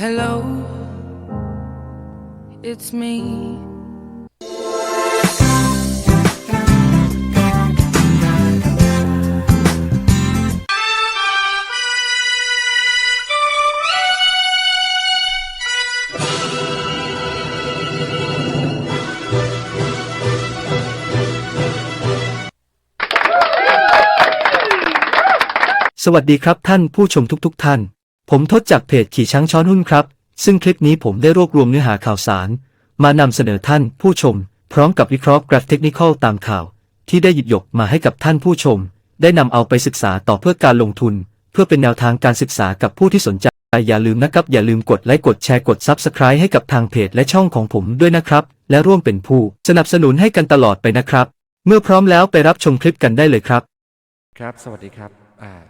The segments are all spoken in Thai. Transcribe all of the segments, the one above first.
Hello, it's me. สวัสดีครับท่านผู้ชมทุกๆทท่าน ผมทศจากเพจขี่ช้างช้อนหุ้นครับ ซึ่งคลิปนี้ผมได้รวบรวมเนื้อหาข่าวสาร มานำเสนอท่านผู้ชม พร้อมกับวิเคราะห์กราฟเทคนิคอลตามข่าว ที่ได้หยิบยกมาให้กับท่านผู้ชม ได้นำเอาไปศึกษาต่อเพื่อการลงทุน เพื่อเป็นแนวทางการศึกษากับผู้ที่สนใจ อย่าลืมนะครับ อย่าลืมกดไลค์กดแชร์กด Subscribe ให้กับทางเพจและช่องของผมด้วยนะครับ และร่วมเป็นผู้สนับสนุนให้กันตลอดไปนะครับ เมื่อพร้อมแล้วไปรับชมคลิปกันได้เลยครับ ครับ สวัสดีครับ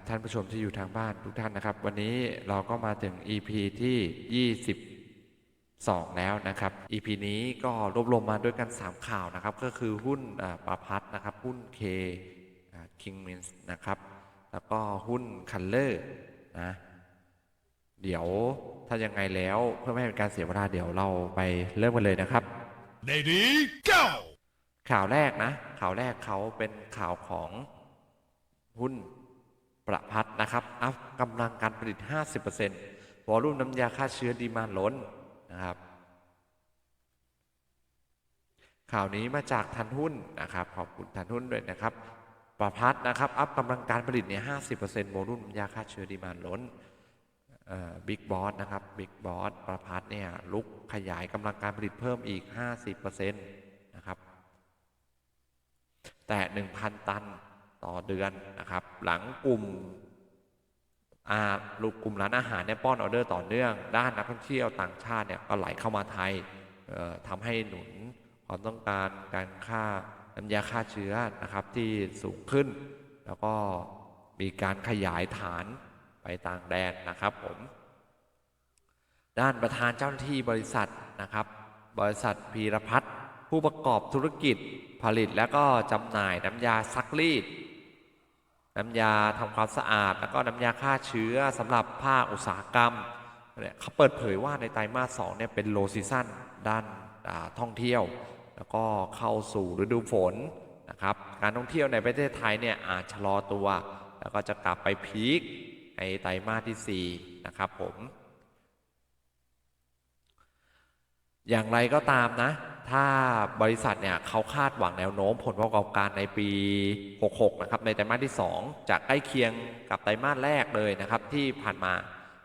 ท่านผู้ชมที่อยู่ทางบ้านทุกท่านนะครับ วันนี้เราก็มาถึง EP ที่ 22 แล้วนะครับ EP นี้ก็รวบรวมมาด้วยกัน 3 ข่าวนะครับ ก็คือหุ้นอ่าประพัฒน์นะครับ หุ้นเคคิงมินส์นะครับ แล้วก็หุ้นคัลเลอร์นะเดี๋ยวถ้ายังไงแล้วเพื่อไม่ให้เป็นการเสียเวลาเดี๋ยวเราไปเริ่มกันเลยนะครับ Lady, go! ข่าวแรกนะ ข่าวแรกเขาเป็นข่าวของหุ้น ประพัฒน์นะครับ อัพกำลังการผลิต 50%วอลุ่มน้ำยาฆ่าเชื้อดีมานล้นนะครับ ข่าวนี้มาจากทันหุ้นนะครับ ขอบคุณทันหุ้นด้วยนะครับ ประพัฒน์นะครับ อัพกำลังการผลิตเนี่ย50%วอลุ่มน้ำยาฆ่าเชื้อดีมานล้นบิ๊กบอสนะครับบิ๊กบอสประพัฒน์เนี่ยลุกขยายกำลังการผลิตเพิ่มอีก 50%นะครับ แต่ 1,000 ตัน ต่อเดือนนะครับ หลังกลุ่มอาลูกกลุ่มร้านอาหารเนี่ยป้อนออเดอร์ต่อเนื่อง ด้านนักท่องเที่ยวต่างชาติเนี่ยก็ไหลเข้ามาไทยเอ่อทำให้หนุนความต้องการการค่าน้ำยาฆ่าเชื้อนะครับที่สูงขึ้น แล้วก็มีการขยายฐานไปต่างแดนนะครับผมด้านประธานเจ้าหน้าที่บริษัทนะครับ บริษัทพีรพัฒน์ผู้ประกอบธุรกิจผลิตและก็จำหน่ายน้ำยาซักรีด น้ำยาทำความสะอาด แล้วก็น้ำยาฆ่าเชื้อสำหรับภาคอุตสาหกรรมเนี่ยเขาเปิดเผยว่าในไตรมาสสองเนี่ยเป็นโลซีซั่นด้านาท่องเที่ยว แล้วก็เข้าสู่ฤดูฝนนะครับการท่องเที่ยวในประเทศไทยเนี่ยอาจชะลอตัว แล้วก็จะกลับไปพีคในไตรมาสที่4นะครับผม อย่างไรก็ตามนะ ถ้าบริษัทเนี่ยเขาคาดหวังแนวโน้มผลประกอบการในปี 66 นะครับ ในไตรมาสที่ 2จะใกล้เคียงกับไตรมาสแรกเลยนะครับที่ผ่านมา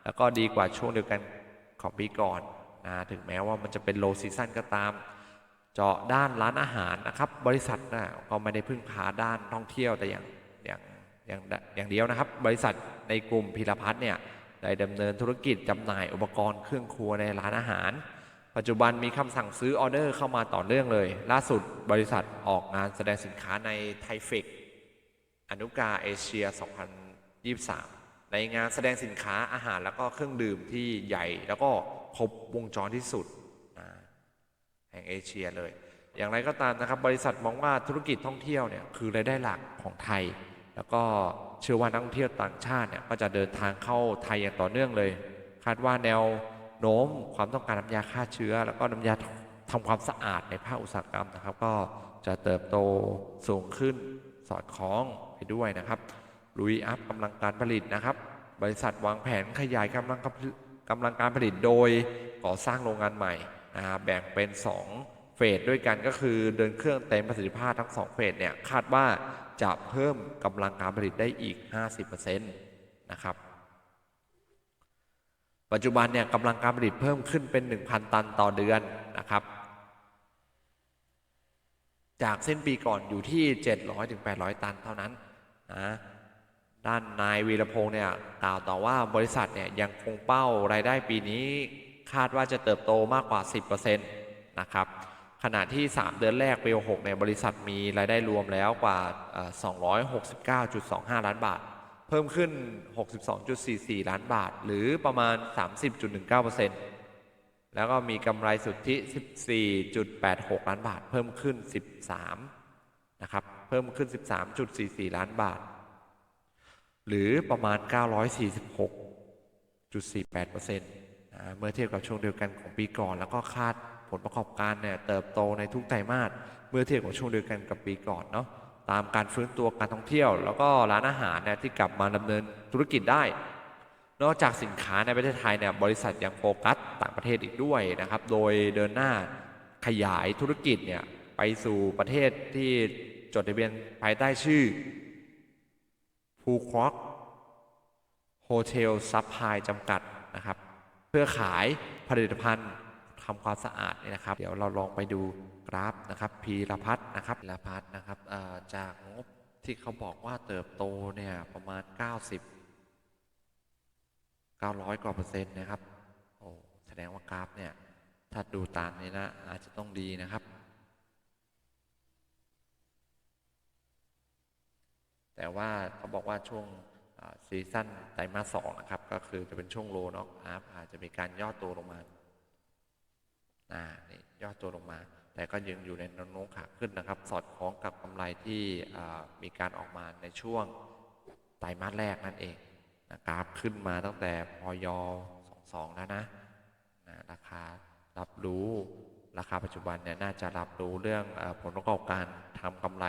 แล้วก็ดีกว่าช่วงเดียวกันของปีก่อนนะถึงแม้ว่ามันจะเป็นโลซีซั o นก็ตาม เจาะด้านร้านอาหารนะครับ บริษัทนะก็ไม่ได้พึ่งพาด้านท่องเที่ยวแต่อย่างอย่างอย่างอย่างเดียวนะครับ บริษัทในกลุ่มพิรพัฒน์เนี่ยได้ดำเนินธุรกิจจำหน่ายอุปกรณ์เครื่องครัวในร้านอาหาร ปัจจุบันมีคำสั่งซื้อออเดอร์เข้ามาต่อเนื่องเลย ล่าสุดบริษัทออกงานแสดงสินค้าในไทเฟกอนุกาเอเชีย 2023 ในงานแสดงสินค้าอาหารแล้วก็เครื่องดื่มที่ใหญ่ แล้วก็ครบวงจรที่สุดแห่งเอเชียเลย อย่างไรก็ตามนะครับ บริษัทมองว่าธุรกิจท่องเที่ยวเนี่ยคือรายได้หลักของไทย แล้วก็เชื่อว่านักท่องเที่ยวต่างชาติเนี่ยก็จะเดินทางเข้าไทยอย่างต่อเนื่องเลย คาดว่าแนว โน้มความต้องการน้ำยาฆ่าเชื้อ แล้วก็น้ำยาทำความสะอาดในภาคอุตสาหกรรมนะครับ ก็จะเติบโตสูงขึ้นสอดคล้องไปด้วยนะครับลุยอัพกำลังการผลิตนะครับ บริษัทวางแผนขยายกำลังกำลังการผลิตโดยก่อสร้างโรงงานใหม่แบ่งเป็น 2 เฟสด้วยกันก็คือเดินเครื่องเต็มประสิทธิภาพทั้ง 2 เฟสเนี่ยคาดว่าจะเพิ่มกำลังการผลิตได้อีก 50%นะครับ ปัจจุบันเนี่ยกำลังการผลิตเพิ่มขึ้นเป็น 1,000 ตันต่อเดือนนะครับ จากเส้นปีก่อนอยู่ที่ 700ถึง800ตันเท่านั้นนะด้านนายวีรพงศ์เนี่ยกล่าวต่อว่าบริษัทเนี่ยยังคงเป้ารายได้ปีนี้คาดว่าจะเติบโตมากกว่า 10%นะครับขณะที่ 3 เดือนแรกปี66เนี่ยบริษัทมีรายได้รวมแล้วกว่าเอ่อ269.25 ล้านบาท เพิ่มขึ้น 62.44 ล้านบาท หรือประมาณ 30.19%แล้วก็มีกำไรสุทธิ 14.86 ล้านบาท เพิ่มขึ้น 13 นะครับ เพิ่มขึ้น 13.44 ล้านบาท หรือประมาณ 946.48%นะเมื่อเทียบกับช่วงเดียวกันของปีก่อน แล้วก็คาดผลประกอบการเนี่ยเติบโตในทุกไตรมาส เมื่อเทียบกับช่วงเดียวกันกับปีก่อนเนาะ ตามการฟื้นตัวการท่องเที่ยว แล้วก็ร้านอาหารเนี่ยที่กลับมาดำเนินธุรกิจได้ นอกจากสินค้าในประเทศไทยเนี่ยบริษัทยังโฟกัสต่างประเทศอีกด้วยนะครับ โดยเดินหน้าขยายธุรกิจเนี่ยไปสู่ประเทศที่จดทะเบียนภายใต้ชื่อภูครอกโฮเทลซับไพจำกัดนะครับ เพื่อขายผลิตภัณฑ์ทำความสะอาดเนี่ยนะครับ เดี๋ยวเราลองไปดู ราฟนะครับพีรพัฒนะครับพีรพัฒนะครับจากงบที่เขาบอกว่าเติบโตเนี่ยประมาณ 90 900 กว่าเปอร์เซ็นต์นะครับโอ้แสดงว่ากราฟเนี่ยถ้าดูตามนี้นะอาจจะต้องดีนะครับ แต่ว่าเขาบอกว่าช่วงซีซั่นไตรมาสสองนะครับ ก็คือจะเป็นช่วงโลเนาะอาร์อาจจะมีการย่อตัวลงมาอ่านี่ย่อตัวลงมา แต่ก็ยังอยู่ในแนวโน้มขาขึ้นนะครับ สอดคล้องกับกำไรที่มีการออกมาในช่วงไตรมาสแรกนั่นเองนะกราฟขึ้นมาตั้งแต่พย22 แล้วนะนะราคารับรู้ราคาปัจจุบันเนี่ยน่าจะรับรู้เรื่องอผลประกอบการทำกำไร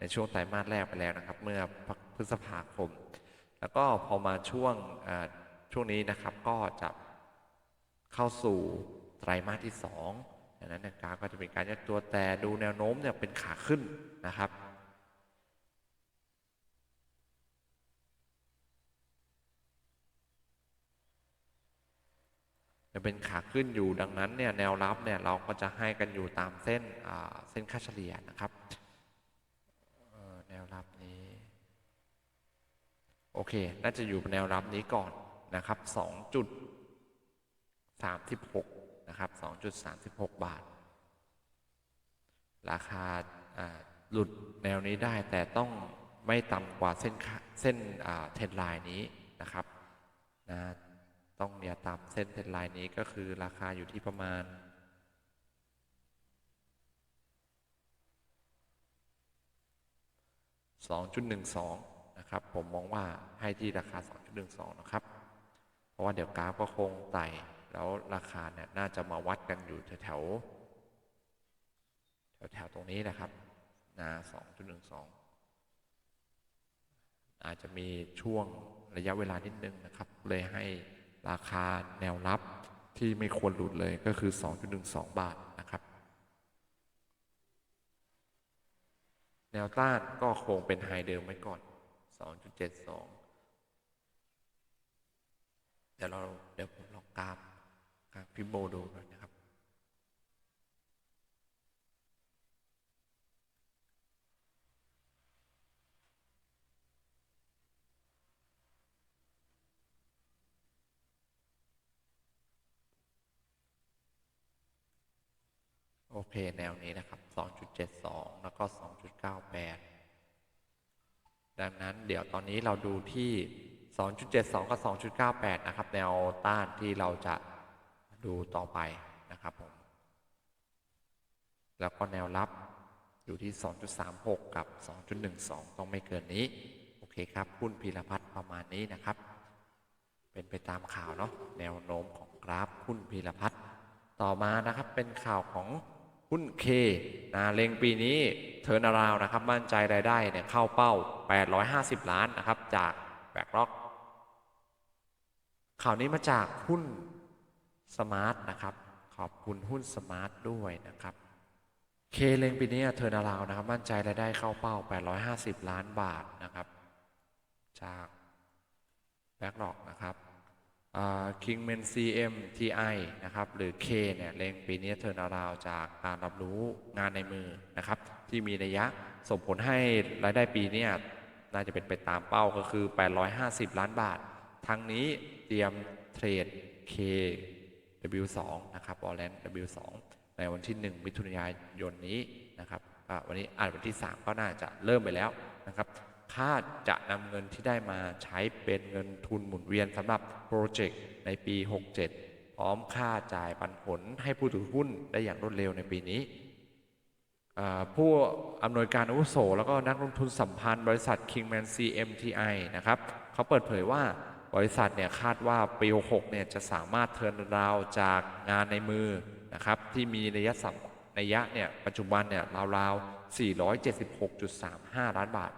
ในช่วงไตรมาสแรกไปแล้วนะครับ เมื่อพฤษภาคม แล้วก็พอมาช่วงช่วงนี้นะครับก็จะเข้าสู่ไตรมาสที่ 2 ดังนั้นกราฟก็จะเป็นการยักตัวแต่ดูแนวโน้มเนี่ยเป็นขาขึ้นนะครับจะเป็นขาขึ้นอยู่ดังนั้นเนี่ยแนวรับเนี่ยเราก็จะให้กันอยู่ตามเส้นเส้นค่าเฉลี่ยนะครับแนวรับนี้โอเค น่าจะอยู่แนวรับนี้ก่อนนะครับ2.36 นะครับ 2.36 บาท ราคาหลุดแนวนี้ได้แต่ต้องไม่ต่ำกว่าเส้นเส้นเทนไลน์นี้นะครับนะต้องเนี่ยตามเส้นเทนไลน์นี้ก็คือราคาอยู่ที่ประมาณ2.12 นะครับ ผมมองว่าให้ที่ราคา 2.12 นะครับ เพราะว่าเดี๋ยวกราฟก็คงไต่ แล้วราคาเนี่ยน่าจะมาวัดกันอยู่แถวๆแถวตรงนี้นะครับนะ2.12องอาจจะมีช่วงระยะเวลานิดนึงนะครับ เลยให้ราคาแนวรับที่ไม่ควรหลุดเลยก็คือ 2.12 บาทนะครับ แนวต้านก็คงเป็นไฮเดิมไว้ก่อน 2.72 เดี๋ยวเราเดี๋ยวผมลองกราฟ พิโบดูหน่อยนะครับ โอเค แนวนี้นะครับ 2.72 แล้วก็ 2.98ดังนั้นเดี๋ยวตอนนี้เราดูที่ 2.72 กับ 2.98 นะครับ แนวต้านที่เราจะ ดูต่อไปนะครับผม แล้วก็แนวรับอยู่ที่ 2.36 กับ 2.12 ต้องไม่เกินนี้ โอเคครับหุ้นพีรพัฒน์ประมาณนี้นะครับ เป็นไปตามข่าวเนาะแนวโน้มของกราฟหุ้นพีรพัฒน์ต่อมานะครับเป็นข่าวของหุ้นเคนะเลงปีนี้เทอร์นาราวนะครับ มั่นใจรายได้เนี่ยเข้าเป้า 850 ล้านนะครับ จากแบกล็อกข่าวนี้มาจากหุ้น สมาร์ทนะครับ ขอบคุณหุ้นสมาร์ทด้วยนะครับ เคเลงปีนี้เทอร์นาราวนะครับ มั่นใจรายได้เข้าเป้า 850 ล้านบาทนะครับ จากแบ็กหลอกนะครับคิงเมน CM TI นะครับ หรือ K เนี่ยเลงปีนี้เทอร์นาราวจากการรับรู้งานในมือนะครับ ที่มีนัยะส่งผลให้รายได้ปีนี้น่าจะเป็นไปตามเป้าก็คือ 850 ล้านบาท ทั้งนี้เตรียมเทรด K W2 นะครับออแลน W2 ในวันที่ 1 มิถุนายนนี้นะครับวันนี้อ่านวันที่ 3 ก็น่าจะเริ่มไปแล้วนะครับคาดจะนำเงินที่ได้มาใช้เป็นเงินทุนหมุนเวียนสำหรับโปรเจกต์ในปี 67 พร้อมค่าจ่ายปันผลให้ผู้ถือหุ้นได้อย่างรวดเร็วในปีนี้ผู้อำนวยการอาวุโส แล้วก็นักลงทุนสัมพันธ์บริษัท Kingman CMTI นะครับเขาเปิดเผยว่า บริษัทเนี่ยคาดว่าปี66เนี่ยจะสามารถเทิร์นราวด์จากงานในมือนะครับที่มีระยะสัมระยะเนี่ยปัจจุบันเนี่ยราวๆ 476.35 ล้านบาท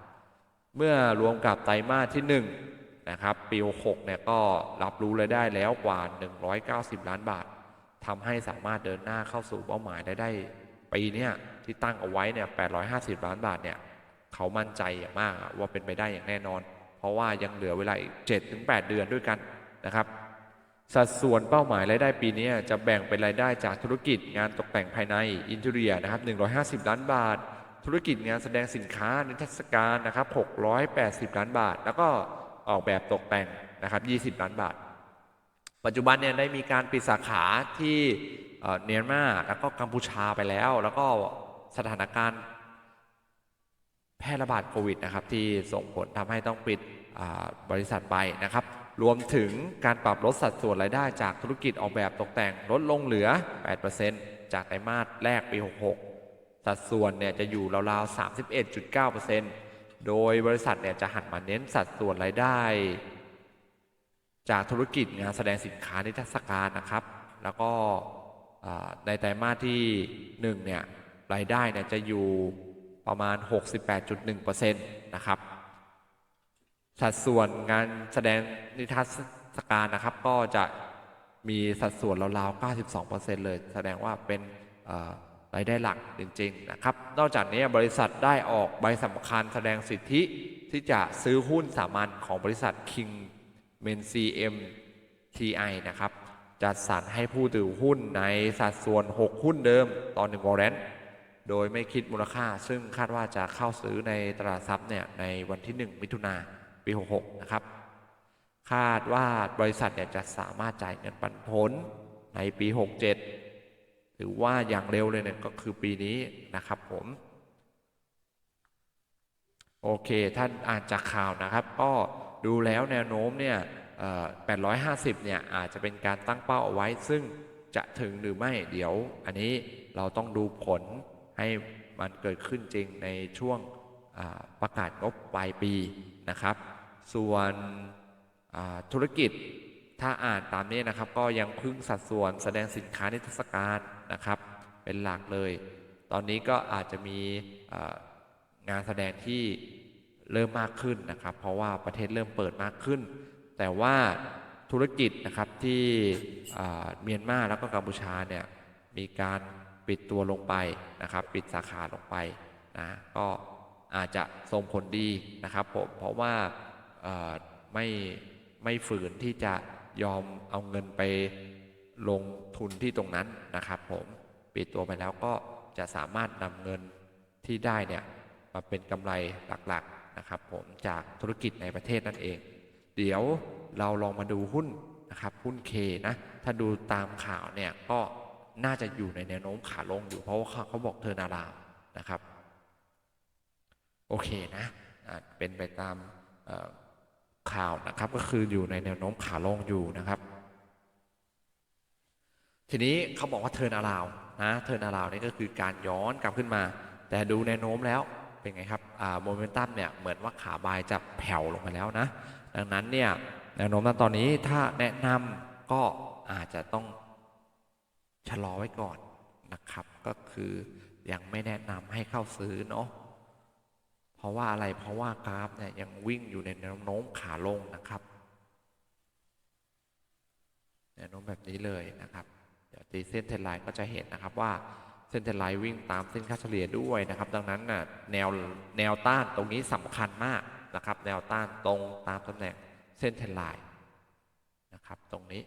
เมื่อรวมกับไตรมาสที่ 1 นะครับ ปี66เนี่ยก็รับรู้รายได้แล้วกว่า 190 ล้านบาททำให้สามารถเดินหน้าเข้าสู่เป้าหมายรายได้ ปีเนี้ยที่ตั้งเอาไว้เนี่ย850 ล้านบาทเนี่ยเขามั่นใจอย่างมากว่าเป็นไปได้อย่างแน่นอน เพราะว่ายังเหลือเวลาอีก7-8 เดือนด้วยกันนะครับ สัดส่วนเป้าหมายรายได้ปีนี้จะแบ่งเป็นรายได้จากธุรกิจงานตกแต่งภายในอินเท i รียนะครับ150 ล้านบาท ธุรกิจงานแสดงสินค้านิทรรศการนะครับ680 ล้านบาท แล้วก็ออกแบบตกแต่งนะครับ 20 ล้านบาท ปัจจุบันเนี่ยได้มีการปิดสาขาที่เอ่อเมียนมาแล้วก็กัมพูชาไปแล้ว แล้วก็สถานการณ์ แพร่ระบาดโควิดนะครับที่ส่งผลทำให้ต้องปิดบริษัทไปนะครับ รวมถึงการปรับลดสัดส่วนรายได้จากธุรกิจออกแบบตกแต่งลดลงเหลือ 8%จากไตรมาสแรกปี 66 สัดส่วนเนี่ยจะอยู่ราวๆ 31.9%โดยบริษัทเนี่ยจะหันมาเน้นสัดส่วนรายได้ จากธุรกิจงานแสดงสินค้านิทรรศการนะครับ แล้วก็ในไตรมาสที่ 1 เนี่ยรายได้เนี่ยจะอยู่ ประมาณ 68.1%นะครับ สัดส่วนงานแสดงนิทรรศการนะครับ ก็จะมีสัดส่วนราวๆ 92%เลย แสดงว่าเป็นรายได้หลักจริงๆนะครับ นอกจากนี้บริษัทได้ออกใบสำคัญแสดงสิทธิที่จะซื้อหุ้นสามัญของบริษัท King m e n CM TI นะครับ จัดสรรให้ผู้ถือหุ้นในสัดส่วน 6 หุ้นเดิมต่อ1วอร์เรนต์ โดยไม่คิดมูลค่า ซึ่งคาดว่าจะเข้าซื้อในตลาดทรัพย์เนี่ยในวันที่ 1 มิถุนาปี 66 นะครับ คาดว่าบริษัทเนี่ยจะสามารถจ่ายเงินปันผลในปี 67 หรือว่าอย่างเร็วเลยเนี่ยก็คือปีนี้นะครับผม โอเคท่านอ่านจากข่าวนะครับ ก็ดูแล้วแนวโน้มเนี่ยเอ่อ850 เนี่ยอาจจะเป็นการตั้งเป้าเอาไว้ ซึ่งจะถึงหรือไม่เดี๋ยว อันนี้เราต้องดูผล ให้มันเกิดขึ้นจริงในช่วงประกาศงบปลายปีนะครับ ส่วนธุรกิจถ้าอ่านตามนี้นะครับ ก็ยังพึ่งสัดส่วนแสดงสินค้านิทรรศการนะครับ เป็นหลักเลย ตอนนี้ก็อาจจะมีงานแสดงที่เริ่มมากขึ้นนะครับ เพราะว่าประเทศเริ่มเปิดมากขึ้น แต่ว่าธุรกิจนะครับที่เมียนมาแล้วก็กัมพูชาเนี่ยมีการ ปิดตัวลงไปนะครับ ปิดสาขาลงไปนะก็อาจจะส่งผลดีนะครับผมเพราะว่าไม่ไม่ฝืนที่จะยอมเอาเงินไปลงทุนที่ตรงนั้นนะครับผมปิดตัวไปแล้วก็จะสามารถนำเงินที่ได้เนี่ยมาเป็นกำไรหลักๆนะครับผมจากธุรกิจในประเทศนั่นเอง เดี๋ยวเราลองมาดูหุ้นนะครับหุ้นเคนะถ้าดูตามข่าวเนี่ยก็ น่าจะอยู่ในแนวโน้มขาลงอยู่เพราะว่าเขาเขาบอกเทอร์นาราวนะครับ โอเคนะเป็นไปตามข่าวนะครับก็คืออยู่ในแนวโน้มขาลงอยู่นะครับ ทีนี้เขาบอกว่าเทิร์นาราวนะเทิร์นาราวนี่ก็คือการย้อนกลับขึ้นมา แต่ดูแนวโน้มแล้วเป็นไงครับโมเมนตัมเนี่ยเหมือนว่าขาบายจะแผ่วลงไปแล้วนะ ดังนั้นเนี่ยแนวโน้มตอนนี้ถ้าแนะนำก็อาจจะต้อง ชะลอไว้ก่อนนะครับ ก็คือยังไม่แนะนำให้เข้าซื้อเนาะเพราะว่าอะไรเพราะว่ากราฟเนี่ยยังวิ่งอยู่ในแนวโน้มขาลงนะครับแนวโน้มแบบนี้เลยนะครับ เดี๋ยวตีเส้นเทรนไลน์ก็จะเห็นนะครับว่าเส้นเทรนไลน์วิ่งตามเส้นค่าเฉลี่ยด้วยนะครับ ดังนั้นน่ะแนวแนวต้านตรงนี้สำคัญมากนะครับ แนวต้านตรงตามตำแหน่งเส้นเทรนไลน์นะครับ ตรงนี้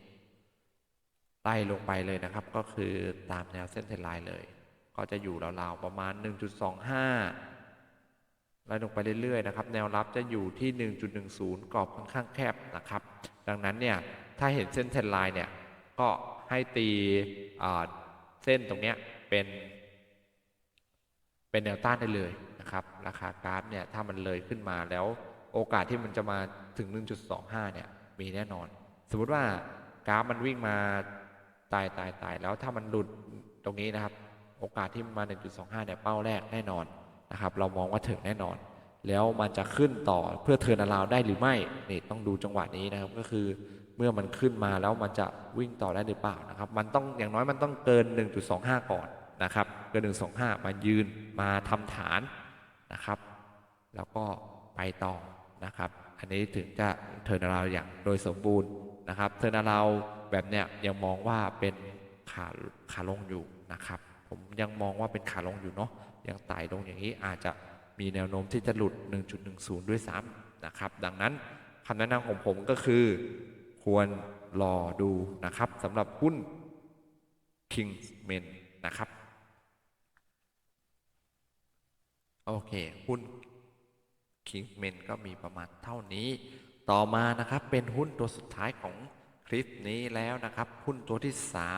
ไล่ลงไปเลยนะครับ ก็คือตามแนวเส้นเทรนไลน์เลย ก็จะอยู่ราวๆประมาณ 1.25 ไล่ลงไปเรื่อยๆนะครับ แนวรับจะอยู่ที่ 1.10 กรอบค่อนข้างแคบนะครับ ดังนั้นเนี่ย ถ้าเห็นเส้นเทรนไลน์เนี่ย ก็ให้ตีเส้นตรงเนี้ยเป็น เป็นแนวต้านได้เลยนะครับ ราคากราฟเนี่ยถ้ามันเลยขึ้นมาแล้วโอกาสที่มันจะมาถึง 1.25 เนี่ย มีแน่นอน สมมติว่ากราฟมันวิ่งมา ตายตายตายแล้วถ้ามันหลุดตรงนี้นะครับ โอกาสที่มันมา 1.25 เนี่ยเป้าแรกแน่นอนนะครับ เรามองว่าถึงแน่นอน แล้วมันจะขึ้นต่อเพื่อเทิร์นาราวได้หรือไม่นี่ต้องดูจังหวะนี้นะครับก็คือเมื่อมันขึ้นมาแล้วมันจะวิ่งต่อได้หรือเปล่านะครับ มันต้องอย่างน้อยมันต้องเกิน 1.25 ก่อนนะครับ เกิน 1.25 มายืนมาทำฐานนะครับ แล้วก็ไปต่อนะครับ อันนี้ถึงจะเทิร์นาราวอย่างโดยสมบูรณ์นะครับ เทิร์นาราว แบบเนี้ยยังมองว่าเป็นขาขาลงอยู่นะครับ ผมยังมองว่าเป็นขาลงอยู่เนาะยังไต่ลงอย่างนี้อาจจะมีแนวโน้มที่จะหลุด 1.10 ด้วยซ้ำนะครับ ดังนั้นคำแนะนำของผมก็คือ ควรรอดูนะครับสำหรับหุ้น Kingsmen นะครับ โอเคหุ้น Kingsmen ก็มีประมาณเท่านี้ ต่อมานะครับเป็นหุ้นตัวสุดท้ายของ ลิปนี้แล้วนะครับหุ้นตัวที่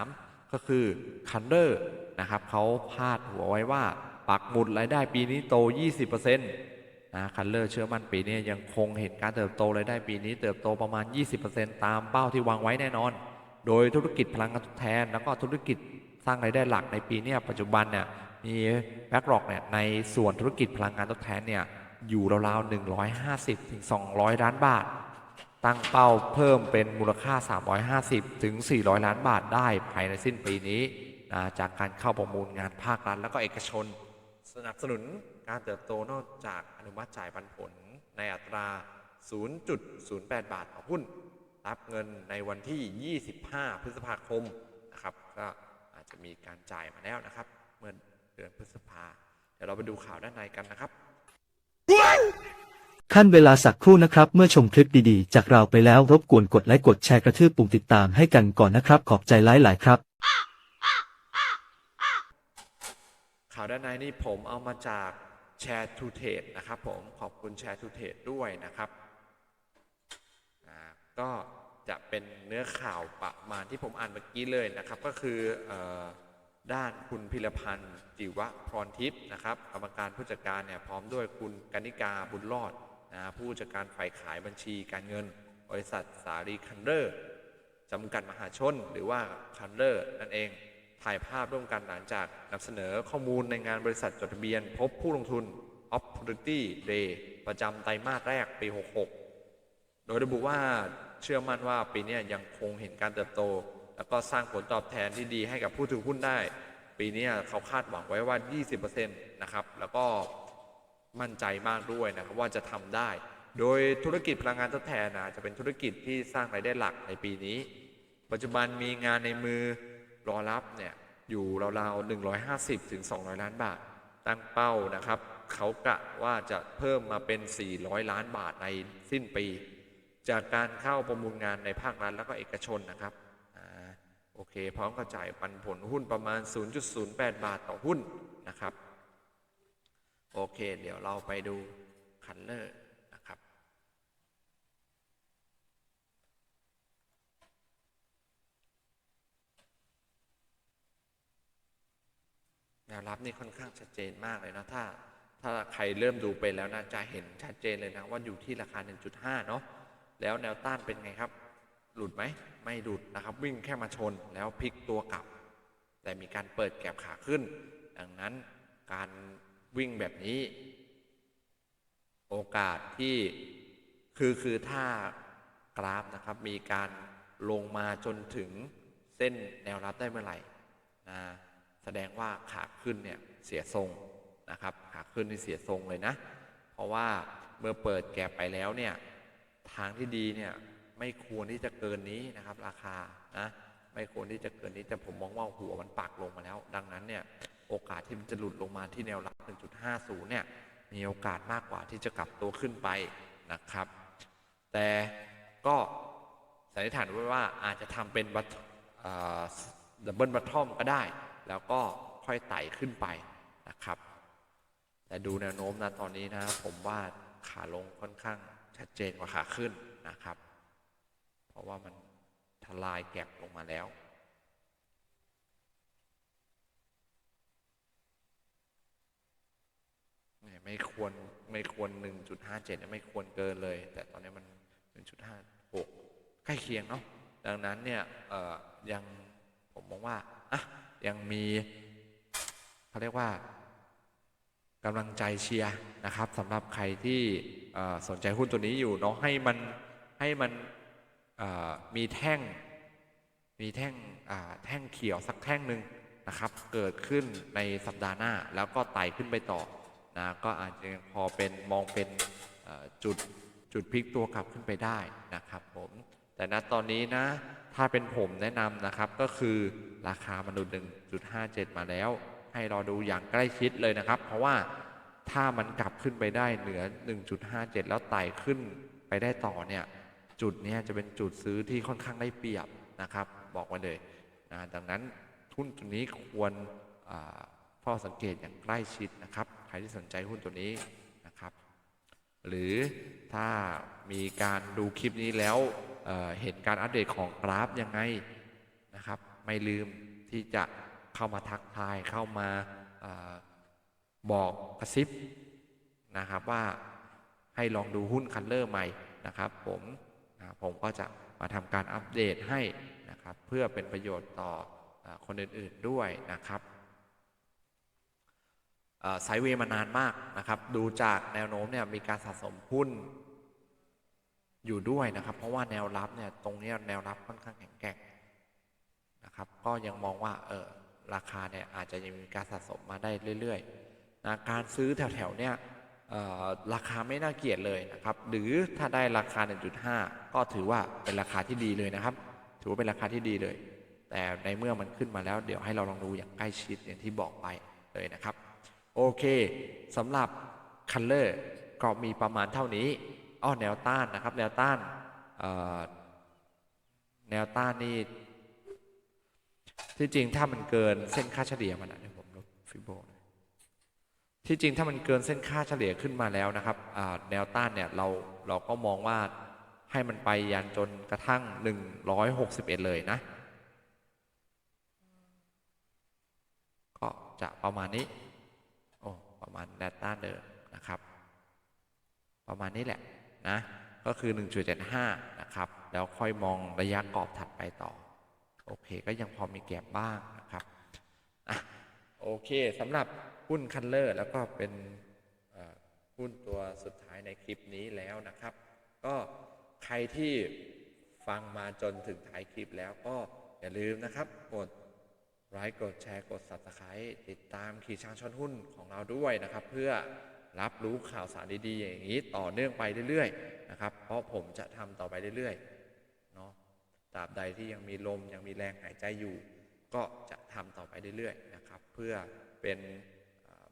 3 ก็คือคันเดอร์นะครับเขาพาดหัวไว้ว่าปักหมุดรายได้ปีนี้โต 20%นะคันเลอร์เชื่อมั่นปีนี้ยังคงเห็นการเติบโตรายได้ปีนี้เติบโตประมาณ 20%ตามเป้าที่วางไว้แน่นอน โดยธุรกิจพลังงานทดแทน แล้วก็ธุรกิจสร้างรายได้หลักในปีนี้ปัจจุบันเนี่ยมีแบ็กหลอกเนี่ยในส่วนธุรกิจพลังงานทดแทนเนี่ยอยู่ราวๆ150-200 ล้านบาท ตั้งเป้าเพิ่มเป็นมูลค่า 350 ถึง 400 ล้านบาทได้ภายในสิ้นปีนี้นะจากการเข้าประมูลงานภาครัฐแล้วก็เอกชน สนับสนุนการเติบโตนอกจากอนุมัติจ่ายปันผลในอัตรา 0.08 บาทต่อหุ้น รับเงินในวันที่ 25 พฤษภาคมนะครับก็อาจจะมีการจ่ายมาแล้วนะครับ เมื่อเดือนพฤษภาเดี๋ยวเราไปดูข่าวด้านในกันนะครับ ขั้นเวลาสักครู่นะครับ เมื่อชมคลิปดีๆ จากเราไปแล้วรบกวนกดไลค์กดแชร์กระทืบปุ่มติดตามให้กันก่อนนะครับ ขอบใจหลายๆครับ ข่าวด้านในนี่ผมเอามาจากแชร์ทูเท e นะครับผมขอบคุณแชร์ทูเท e ด้วยนะครับอ่าก็จะเป็นเนื้อข่าวประมาณที่ผมอ่านเมื่อกี้เลยนะครับ ก็คือเออด้านคุณพิรพันธ์จิวะพรทิพย์นะครับกรรมการผู้จัดการเนี่ยพร้อมด้วยคุณกนิกาบุญรอด นะผู้จัดการฝ่ายขายบัญชีการเงิน บริษัทสารีคันเดอร์จำกัดมหาชนหรือว่าคันเลอร์นั่นเองถ่ายภาพร่วมกันหลังจากนำเสนอข้อมูลในงานบริษัทจดทะเบียน พบผู้ลงทุน Opportunity Day ประจำไตรมาสแรกปี 66 โดยระบุว่าเชื่อมั่นว่าปีนี้ยังคงเห็นการเติบโต แล้วก็สร้างผลตอบแทนที่ดีให้กับผู้ถือหุ้นได้ ปีนี้เขาคาดหวังไว้ว่า 20%นะครับ แล้วก็ มั่นใจมากด้วยนะครับว่าจะทำได้ โดยธุรกิจพลังงานทดแทนนะจะเป็นธุรกิจที่สร้างรายได้หลักในปีนี้ ปัจจุบันมีงานในมือรอรับเนี่ยอยู่ราวๆ150ถึง200 ล้านบาท ตั้งเป้านะครับเขากะว่าจะเพิ่มมาเป็น 400 ล้านบาทในสิ้นปี จากการเข้าประมูลงานในภาครัฐแล้วก็เอกชนนะครับอ่าโอเค พร้อมกระจ่ายปันผลหุ้นประมาณ 0.08 บาทต่อหุ้นนะครับ โอเค เดี๋ยวเราไปดูคันเลอร์นะครับ แนวรับนี่ค่อนข้างชัดเจนมากเลยนะถ้าถ้าใครเริ่มดูไปแล้วนะจะเห็นชัดเจนเลยนะว่าอยู่ที่ราคา 1.5 เนาะแล้วแนวต้านเป็นไงครับ หลุดไหม ไม่หลุดนะครับ วิ่งแค่มาชนแล้วพลิกตัวกลับ แต่มีการเปิดแก็บขาขึ้น ดังนั้นการ วิ่งแบบนี้ โอกาสที่คือคือถ้ากราฟนะครับ มีการลงมาจนถึงเส้นแนวรับได้เมื่อไหร่นะแสดงว่าขาขึ้นเนี่ยเสียทรงนะครับขาขึ้นนี่เสียทรงเลยนะ เพราะว่าเมื่อเปิดแก็บไปแล้วเนี่ยทางที่ดีเนี่ยไม่ควรที่จะเกินนี้นะครับ ราคานะไม่ควรที่จะเกินนี้แต่ผมมองว่าหัวมันปักลงมาแล้ว ดังนั้นเนี่ย โอกาสที่มันจะหลุดลงมาที่แนวรับ 1.50 เนี่ย มีโอกาสมากกว่าที่จะกลับตัวขึ้นไปนะครับ แต่ก็สันนิษฐานไว้ว่าอาจจะทำเป็นบัตดับเบิลบัตทอมก็ได้ แล้วก็ค่อยไต่ขึ้นไปนะครับ แต่ดูแนวโน้มนะตอนนี้นะ ผมว่าขาลงค่อนข้างชัดเจนกว่าขาขึ้นนะครับ เพราะว่ามันทลายแก็บลงมาแล้ว เนี่ย ไม่ควรไม่ควร 1.57เนี่ยไม่ควรเกินเลย แต่ตอนนี้มัน 1.56 ใกล้เคียงเนาะดังนั้นเนี่ยเอ่อยังผมมองว่าอะยังมีเขาเรียกว่ากำลังใจเชียร์นะครับสำหรับใครที่สนใจหุ้นตัวนี้อยู่เนาะให้มันให้มันมีแท่งมีแท่งอ่าแท่งเขียวสักแท่งหนึ่งนะครับ เกิดขึ้นในสัปดาห์หน้าแล้วก็ไต่ขึ้นไปต่อ นะก็อาจจะพอเป็นมองเป็นจุดจุดพลิกตัวกลับขึ้นไปได้นะครับ ผมแต่ณตอนนี้นะถ้าเป็นผมแนะนำนะครับก็คือราคามันดู1.57 มาแล้ว ให้รอดูอย่างใกล้ชิดเลยนะครับ เพราะว่าถ้ามันกลับขึ้นไปได้เหนือ 1.57 แล้วไต่ขึ้นไปได้ต่อเนี่ยจุดนี้จะเป็นจุดซื้อที่ค่อนข้างได้เปรียบนะครับ บอกไว้เลยนะดังนั้นทุนตัวนี้ควรเฝ้าสังเกตอย่างใกล้ชิดนะครับ รที่สนใจหุ้นตัวนี้นะครับ หรือถ้ามีการดูคลิปนี้แล้วเเห็นการอัปเดตของกราฟยังไงนะครับ ไม่ลืมที่จะเข้ามาทักทายเข้ามาออบอกกระซิบนะครับว่าให้ลองดูหุ้นคันเลอร์ใหม่นะครับ ผมนะผมก็จะมาทำการอัปเดตให้นะครับ เพื่อเป็นประโยชน์ต่ออคนอื่น ๆด้วยนะครับ ไซด์เวย์มานานมากนะครับ ดูจากแนวโน้มเนี่ยมีการสะสมหุ้นอยู่ด้วยนะครับ เพราะว่าแนวรับเนี่ยตรงนี้แนวรับค่อนข้างแข็งแกร่งนะครับ ก็ยังมองว่าเออราคาเนี่ยอาจจะยังมีการสะสมมาได้เรื่อยๆนะการซื้อแถวๆเนี่ยราคาไม่น่าเกลียดเลยนะครับ หรือถ้าได้ราคา 1.5 ก็ถือว่าเป็นราคาที่ดีเลยนะครับ ถือว่าเป็นราคาที่ดีเลย แต่ในเมื่อมันขึ้นมาแล้วเดี๋ยวให้เราลองดูอย่างใกล้ชิดอย่างที่บอกไปเลยนะครับ โอเคสำหรับคันเลอร์ก็มีประมาณเท่านี้อ้อแนวต้านนะครับแนวต้านแนวต้านนี่ที่จริงถ้ามันเกินเส้นค่าเฉลี่ยมันนะเดี๋ยวผมลบฟิโบน่อยที่จริงถ้ามันเกินเส้นค่าเฉลี่ยขึ้นมาแล้วนะครับแนวต้านเนี่ยเราเราก็มองว่าให้มันไปยันจนกระทั่ง 161 เลยนะ ก็จะประมาณนี้ ประมาณแนวต้านเดิมนะครับ ประมาณนี้แหละนะก็คือ 1.75 นะครับ แล้วค่อยมองระยะกรอบถัดไปต่อ โอเค ก็ยังพอมีแก็บบ้างนะครับอะโอเคสำหรับหุ้นคันเลอร์แล้วก็เป็นหุ้นตัวสุดท้ายในคลิปนี้แล้วนะครับ ก็ใครที่ฟังมาจนถึงท้ายคลิปแล้วก็อย่าลืมนะครับกด ไลค์กดแชร์กด Subscribe ติดตามขี่ช้างช้อนหุ้นของเราด้วยนะครับ เพื่อรับรู้ข่าวสารดีๆ อย่างนี้ต่อเนื่องไปเรื่อยๆนะครับ เพราะผมจะทำต่อไปเรื่อยๆเนาะตราบใดที่ยังมีลมยังมีแรงหายใจอยู่ ก็จะทำต่อไปเรื่อยๆนะครับ เพื่อเป็น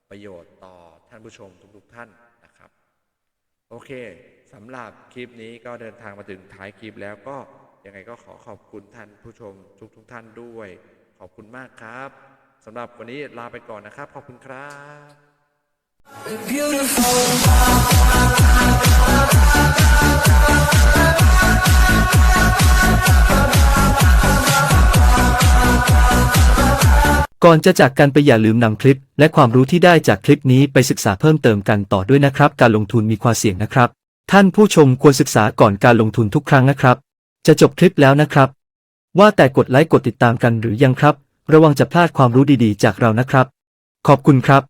ประโยชน์ต่อท่านผู้ชมทุกๆท่านนะครับ โอเคสำหรับคลิปนี้ก็เดินทางมาถึงท้ายคลิปแล้วก็ยังไงก็ขอขอบคุณท่านผู้ชมทุกๆท่านด้วย ขอบคุณมากครับสำหรับวันนี้ลาไปก่อนนะครับ ขอบคุณครับ ก่อนจะจากกันไปอย่าลืมนำคลิป และความรู้ที่ได้จากคลิปนี้ไปศึกษาเพิ่มเติมกันต่อด้วยนะครับ การลงทุนมีความเสี่ยงนะครับ ท่านผู้ชมควรศึกษาก่อนการลงทุนทุกครั้งนะครับ จะจบคลิปแล้วนะครับ ว่าแต่กดไลค์กดติดตามกันหรือยังครับ ระวังจะพลาดความรู้ดีๆ จากเรานะครับ ขอบคุณครับ